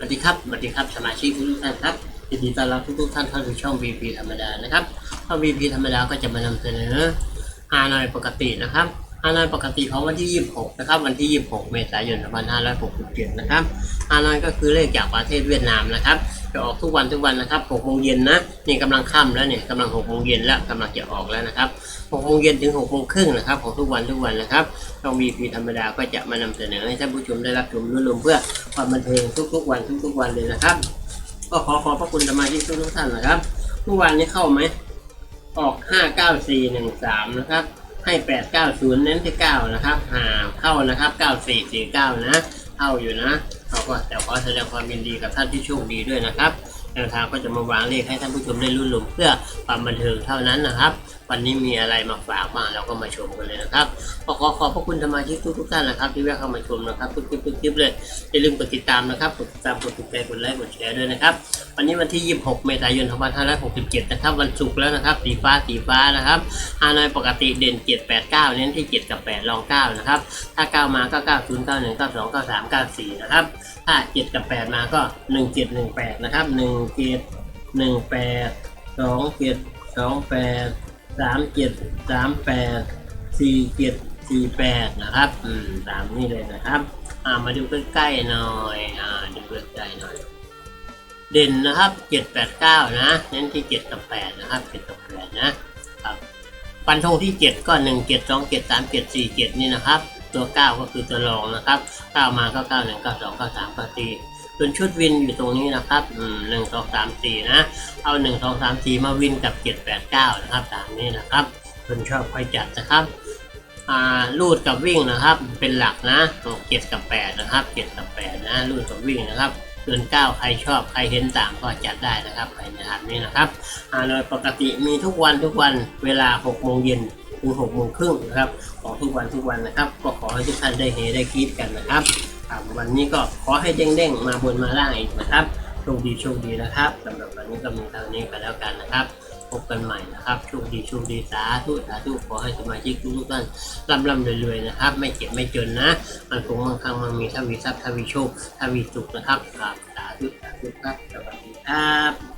วัสดีครับ สวัสดีครับ สมาชิกทุกท่านครับยินดีต้อนรับทุกๆท่านเข้าสู่ช่อง VP ธรรมดานะครับช่อง VP ธรรมดาก็จะมานำเสนอฮานอยปกตินะครับฮานอยปกติของวันที่ 26 นะครับ วันที่ 26 เมษายน 2567 นะครับฮานอยก็คือเลขจากประเทศเวียดนามนะครับ จะออกทุกวันทุกวันนะครับ6โมงเย็นนะนี่กำลังค่ำแล้วเนี่ยกำลัง6โมงเย็นแล้วกำลังจะออกแล้วนะครับ6โมงเย็นถึง6โมงครึ่งนะครับของทุกวันทุกวันนะครับช่อง VP ธรรมดาก็จะมานำเสนอให้ท่านผู้ชมได้รับชมรวมเพื่อความบันเทิงทุกๆวันทุกๆวันเลยนะครับ ก็ขอขอบพระคุณสมาชิกทุกท่านนะครับเมื่อวานนี้เข้าไหมออก 59413 นะครับ ให้ 890 เน้นที่ 9 นะครับ หาเข้านะครับ 9449 นะ เข้าอยู่นะเราก็แต่ขอแสดงความยินดีกับท่านที่โชคดีด้วยนะครับแนวทางก็จะมาวางเลขให้ท่านผู้ชมได้รุ่นหลมเพื่อความบันเทิงเท่านั้นนะครับ วันนี้มีอะไรมาฝากมาเราก็มาชมกันเลยนะครับก็ขอขอบพระคุณสมาชิกทุกท่านนะครับ ที่แวะเข้ามาชมนะครับทุกคลิปทุกคลิปเลยอย่าลืมกดติดตามนะครับกดติดตามกดถูกใจกดไลค์กดแชร์ด้วยนะครับ วันนี้วันที่ 26 เมษายน 2567 นะครับ วันศุกร์แล้วนะครับ สีฟ้าสีฟ้านะครับฮานอยปกติเด่น 789 เน้นที่ 7 กับ 8 รอง 9 นะครับ ถ้า 9 มาก็ 90 91 92 93 94 นะครับ ถ้า 7 กับ 8 มาก็ 1718 นะครับ 17 18 27 28 37 38 47 48นะครับ อืมตามนี้เลยนะครับ อ่ามาดูใกล้ๆหน่อย อ่าดูใกล้ๆหน่อย เด่นนะครับเจ็ดแปดเก้านะเน้นที่เจ็ดกับแปดนะครับเจ็ดกับแปดนะครับฟันธงที่เจ็ดก็หนึ่งเจ็ดสองเจ็ดสามเจ็ดสี่เจ็ดนี่นะครับ ตัวเก้าก็คือตัวรองนะครับเก้ามาก็เก้าหนึ่งเก้าสองเก้าสามเก้าสี่ ส่วนชุดวินอยู่ตรงนี้นะครับหนึ่งสองสามสี่นะ เอาหนึ่งสองสามสี่มาวินกับเจ็ดแปดเก้านะครับตามนี้นะครับคนชอบค่อยจัดนะครับอ่าลูดกับวิ่งนะครับเป็นหลักนะเจ็ดกับแปดนะครับเจ็ดกับแปดนะลูดกับวิ่งนะครับส่วนเก้าใครชอบใครเห็นต่างก็จัดได้นะครับไปในทางนี้นะครับอ่าโดยปกติมีทุกวันทุกวันเวลา6โมงเย็นถึง6โมงครึ่งนะครับของทุกวันทุกวันนะครับ ก็ขอให้ทุกท่านได้เฮได้คิดกันนะครับ ครับวันนี้ก็ขอให้เด้งๆมาบนมาล่างอีกนะครับโชคดีโชคดีนะครับสำหรับวันนี้ก็มีเท่านี้ไปแล้วกันนะครับพบกันใหม่นะครับโชคดีโชคดีสาธุสาธุขอให้สมาชิกทุกท่านร่ำร่ำรวยๆนะครับ ไม่เจ็บไม่จนนะ มันคงมั่งคั่งมันมีทวีทรัพย์ทวีโชคทวีสุขนะครับครับสาธุสาธุครับสวัสดีครับ